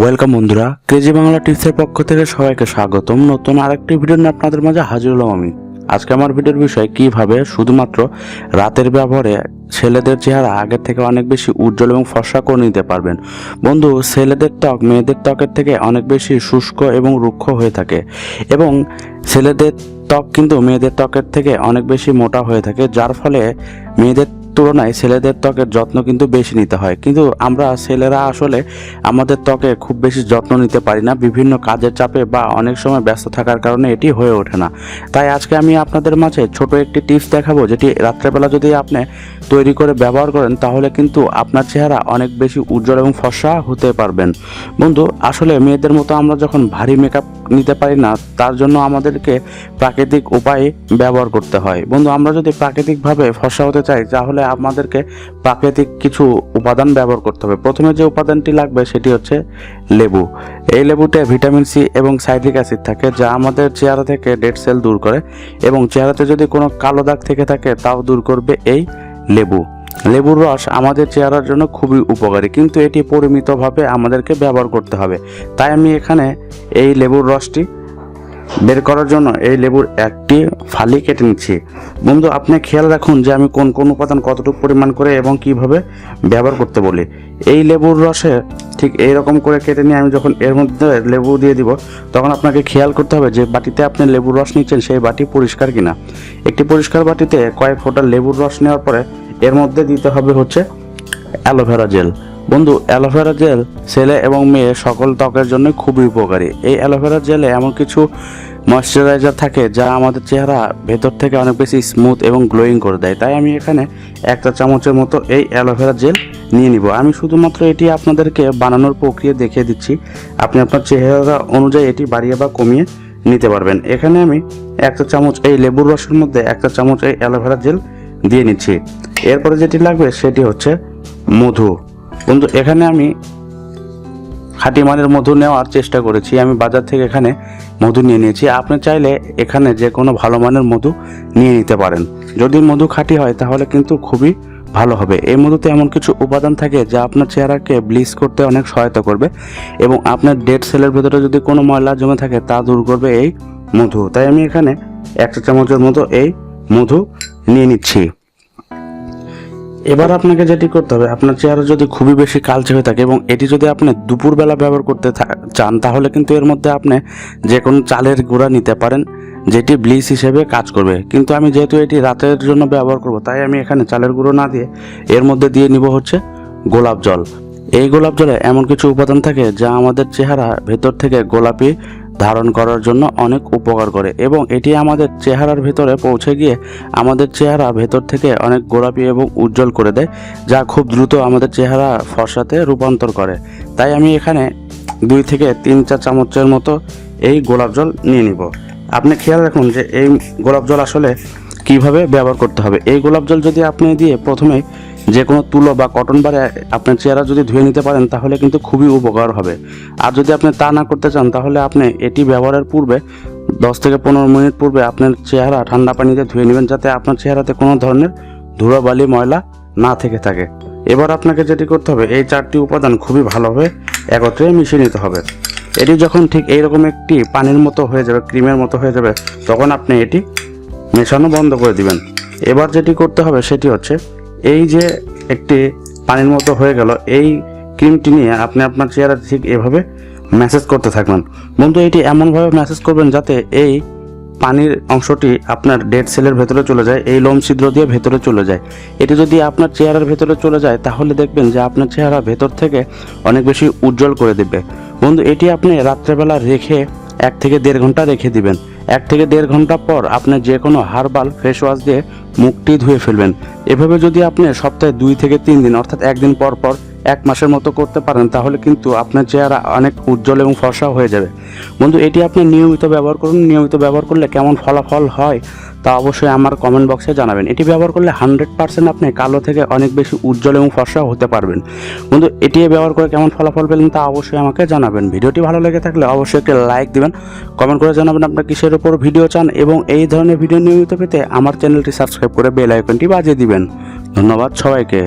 Welcome বন্ধুরা, crazy Bangla টিপসের পক্ষ থেকে সবাইকে স্বাগতম। নতুন আরেকটি ভিডিও নিয়ে আপনাদের মাঝে হাজির হলাম আমি। আজকে আমার ভিডিওর বিষয়, কীভাবে শুধুমাত্র রাতের ব্যবহারে ছেলেদের চেহারা আগের থেকে অনেক বেশি উজ্জ্বল এবং ফর্সা করে নিতে পারবেন। বন্ধু, ছেলেদের ত্বক মেয়েদের ত্বকের থেকে অনেক বেশি শুষ্ক এবং রুক্ষ হয়ে থাকে এবং ছেলেদের ত্বক কিন্তু মেয়েদের ত্বকের থেকে অনেক বেশি মোটা হয়ে থাকে, যার ফলে মেয়েদের তুলনায় ছেলেদের ত্বকের যত্ন কিন্তু বেশি নিতে হয়। কিন্তু আমরা ছেলেরা আসলে আমাদের ত্বকে খুব বেশি যত্ন নিতে পারি না। বিভিন্ন কাজের চাপে বা অনেক সময় ব্যস্ত থাকার কারণে এটি হয়ে ওঠে না। তাই আজকে আমি আপনাদের মাঝে ছোট একটি টিপস দেখাবো, যেটি রাত্রেবেলা যদি আপনি তৈরি করে ব্যবহার করেন, তাহলে কিন্তু আপনার চেহারা অনেক বেশি উজ্জ্বল এবং ফর্সা হতে পারবেন। বন্ধু, আসলে মেয়েদের মতো আমরা যখন ভারী মেকআপ নিতে পারি না, তার জন্য আমাদেরকে প্রাকৃতিক উপায়ে ব্যবহার করতে হয়। বন্ধু, আমরা যদি প্রাকৃতিকভাবে ফসা হতে চাই, তাহলে আমাদেরকে প্রাকৃতিক কিছু উপাদান ব্যবহার করতে হবে। প্রথমে যে উপাদানটি লাগবে, সেটি হচ্ছে লেবু। এই লেবুতে ভিটামিন সি এবং সাইট্রিক অ্যাসিড থাকে, যা আমাদের চেহারা থেকে ডেড সেল দূর করে এবং চেহারাতে যদি কোনো কালো দাগ থেকে থাকে, তাও দূর করবে এই লেবু। লেবুর রস আমাদের চেহারার জন্য খুবই উপকারী, কিন্তু এটি পরিমিতভাবে আমাদেরকে ব্যবহার করতে হবে। তাই আমি এখানে এই লেবুর রসটি বের করার জন্য এই লেবুর একটি ফালি কেটে নিচ্ছি। বন্ধু, আপনি খেয়াল রাখুন যে আমি কোন কোন উপাদান কতটুকু পরিমাণ করে এবং কীভাবে ব্যবহার করতে বলি। এই লেবুর রসে ঠিক এই রকম করে কেটে নিয়ে আমি যখন এর মধ্যে লেবু দিয়ে দিব, তখন আপনাকে খেয়াল করতে হবে যে বাটিতে আপনি লেবুর রস নিচ্ছেন, সেই বাটি পরিষ্কার কিনা। একটি পরিষ্কার বাটিতে কয়েক ফোঁটা লেবুর রস নেওয়ার পরে এর মধ্যে দিতে হবে হচ্ছে অ্যালোভেরা জেল। বন্ধু অ্যালোভেরা জেল ছেলে এবং মেয়ে সকল ত্বকের জন্য খুবই উপকারী। এই অ্যালোভেরা জেলে এমন কিছু ময়শ্চারাইজার থাকে যা আমাদের চেহারা ভেতর থেকে অনেক বেশি স্মুথ এবং গ্লোয়িং করে দেয়। তাই আমি এখানে একটা চামচের মতো এই অ্যালোভেরা জেল নিয়ে নিব। আমি শুধুমাত্র এটি আপনাদেরকে বানানোর প্রক্রিয়া দেখিয়ে দিচ্ছি। আপনি আপনার চেহারা অনুযায়ী এটি বাড়িয়ে বা কমিয়ে নিতে পারবেন। এখানে আমি একটা চামচ এই লেবুর রসের মধ্যে একটা চামচ এই অ্যালোভেরা জেল দিয়ে নিচ্ছি। এরপরে যেটি লাগবে সেটি হচ্ছে মধু। বন্ধু, এখানে আমি খাঁটি মানের মধু নেওয়ার চেষ্টা করেছি। আমি বাজার থেকে এখানে মধু নিয়ে নিয়েছি। আপনি চাইলে এখানে যে কোনো ভালো মানের মধু নিয়ে নিতে পারেন। যদি মধু খাঁটি হয়, তাহলে কিন্তু খুবই ভালো হবে। এই মধুতে এমন কিছু উপাদান থাকে যা আপনার চেহারাকে ব্লিচ করতে অনেক সহায়তা করবে এবং আপনার ডেড সেলের ভেতরে যদি কোনো ময়লা জমে থাকে, তা দূর করবে এই মধু। তাই আমি এখানে একটা চামচের মতো এই মধু নিয়ে নিচ্ছি। এবার আপনাকে যেটি করতে হবে, আপনার চেহারা যদি খুবই বেশি কালচে হয়ে থাকে এবং এটি যদি আপনি দুপুরবেলা ব্যবহার করতে চান, তাহলে কিন্তু এর মধ্যে আপনি যে কোনো চালের গুঁড়া নিতে পারেন, যেটি ব্লিচ হিসেবে কাজ করবে। কিন্তু আমি যেহেতু এটি রাতের জন্য ব্যবহার করব, তাই আমি এখানে চালের গুঁড়ো না দিয়ে এর মধ্যে দিয়ে নিব হচ্ছে গোলাপ জল। এই গোলাপ জলে এমন কিছু উপাদান থাকে যা আমাদের চেহারা ভেতর থেকে গোলাপি ধারণ করার জন্য অনেক উপকার করে এবং এটি আমাদের চেহারার ভেতরে পৌঁছে গিয়ে আমাদের চেহারা ভেতর থেকে অনেক গোলাপি এবং উজ্জ্বল করে দেয়, যা খুব দ্রুত আমাদের চেহারা ফর্সাতে রূপান্তর করে। তাই আমি এখানে দুই থেকে তিন চা চামচের মতো এই গোলাপ জল নিয়ে নিব। আপনি খেয়াল রাখুন যে এই গোলাপ জল আসলে কীভাবে ব্যবহার করতে হবে। এই গোলাপ জল যদি আপনি দিয়ে প্রথমে যে কোনো তুলো বা কটন বারে আপনার চেহারা যদি ধুয়ে নিতে পারেন, তাহলে কিন্তু খুবই উপকার হবে। আর যদি আপনি তা না করতে চান, তাহলে আপনি এটি ব্যবহারের পূর্বে দশ থেকে পনেরো মিনিট পূর্বে আপনার চেহারা ঠান্ডা পানিতে ধুয়ে নেবেন, যাতে আপনার চেহারাতে কোনো ধরনের ধুলোবালি ময়লা না থেকে থাকে। এবার আপনাকে যেটি করতে হবে, এই চারটি উপাদান খুবই ভালোভাবে একত্রে মিশিয়ে নিতে হবে। এটি যখন ঠিক এইরকম একটি পানির মতো হয়ে যাবে, ক্রিমের মতো হয়ে যাবে, তখন আপনি এটি মেশানো বন্ধ করে দিবেন। এবার যেটি করতে হবে, সেটি হচ্ছে এই যে একটি পানির মতো হয়ে গেল, এই ক্রিমটি নিয়ে আপনি আপনার চেহারা ঠিক এভাবে ম্যাসেজ করতে থাকবেন। বন্ধু, এটি এমনভাবে ম্যাসেজ করবেন যাতে এই পানির অংশটি আপনার ডেড সেলের ভেতরে চলে যায়, এই লোম ছিদ্র দিয়ে ভেতরে চলে যায়। এটি যদি আপনার চেহারার ভেতরে চলে যায়, তাহলে দেখবেন যে আপনার চেহারা ভেতর থেকে অনেক বেশি উজ্জ্বল করে দেবে। বন্ধু, এটি আপনি রাত্রেবেলা রেখে এক থেকে দেড় ঘণ্টা রেখে দিবেন। এক থেকে দেড় ঘণ্টা পর আপনি যে কোনো হার্বাল, ফেস ওয়াশ দিয়ে মুখটি ধুয়ে ফেলবেন। এভাবে যদি আপনি সপ্তাহে দুই থেকে তিন দিন, অর্থাৎ একদিন পর পর এক মাসের মতো করতে পারেন, তাহলে কিন্তু আপনার চেহারা অনেক উজ্জ্বল এবং ফর্সা হয়ে যাবে। বন্ধু, এটি আপনি নিয়মিত ব্যবহার করুন। নিয়মিত ব্যবহার করলে কেমন ফলাফল হয় তা অবশ্যই আমার কমেন্ট বক্সে জানাবেন। এটি ব্যবহার করলে হান্ড্রেড পার্সেন্ট আপনি কালো থেকে অনেক বেশি উজ্জ্বল এবং ফর্সা হতে পারবেন। কিন্তু এটি ব্যবহার করে কেমন ফলাফল পেলেন তা অবশ্যই আমাকে জানাবেন। ভিডিওটি ভালো লেগে থাকলে অবশ্যই একটি লাইক দিবেন। কমেন্ট করে জানাবেন আপনার কিসের উপর ভিডিও চান এবং এই ধরনের ভিডিও নিয়মিত পেতে আমার চ্যানেলটি সাবস্ক্রাইব করে বেল আইকনটি বাজিয়ে দিবেন। ধন্যবাদ সবাইকে।